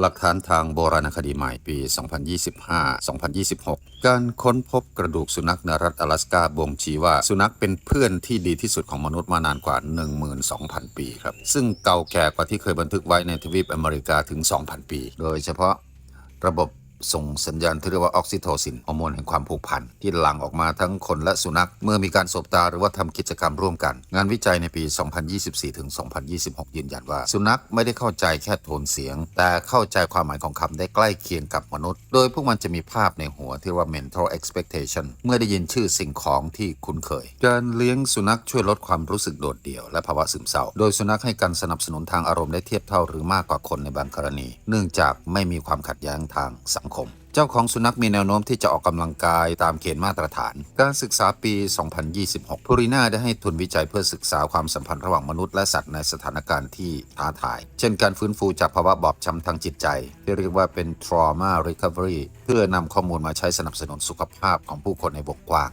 หลักฐานทางโบราณคดีใหม่ปี 2025-2026 การค้นพบกระดูกสุนัขในรัฐ阿拉斯ก้าบ่งชี้ว่าสุนัขเป็นเพื่อนที่ดีที่สุดของมนุษย์มานานกว่า 12,000 ปีครับ ซึ่งเก่าแก่กว่าที่เคยบันทึกไว้ในทวีปอเมริกาถึง 2,000 ปี โดยเฉพาะ ระบบ ส่งสัญญาณที่เรียกว่าออกซิโทซินฮอร์โมนแห่งความผูกพัน ที่หลั่งออกมาทั้งคนและสุนัข เมื่อมีการสบตาหรือว่าทำกิจกรรมร่วมกัน งานวิจัยในปี 2024 ถึง 2026 ยืนยันว่า สุนัขไม่ได้เข้าใจแค่โทนเสียง แต่เข้าใจความหมายของคำได้ใกล้เคียงกับมนุษย์ โดยพวกมันจะมีภาพในหัวที่ว่า mental expectation เมื่อได้ยินชื่อสิ่งของที่คุ้นเคย การเลี้ยงสุนัขช่วยลดความรู้สึกโดดเดี่ยวและภาวะซึมเศร้า โดยสุนัขให้การสนับสนุนทางอารมณ์ได้เทียบเท่าหรือมากกว่าคนในบางกรณี เนื่องจากไม่มีความขัดแย้งทางสังคม เจ้าของสุนัขมีแนวโน้มที่จะออกกำลังกายตามเกณฑ์มาตรฐาน การศึกษาปี 2026พูริน่าได้ให้ทุนวิจัยเพื่อศึกษาความสัมพันธ์ระหว่างมนุษย์และสัตว์ในสถานการณ์ที่ท้าทาย เช่นการฟื้นฟูจากภาวะบอบช้ำทางจิตใจ ที่เรียกว่าเป็น trauma recovery เพื่อนำข้อมูลมาใช้สนับสนุนสุขภาพของผู้คนในวงกว้าง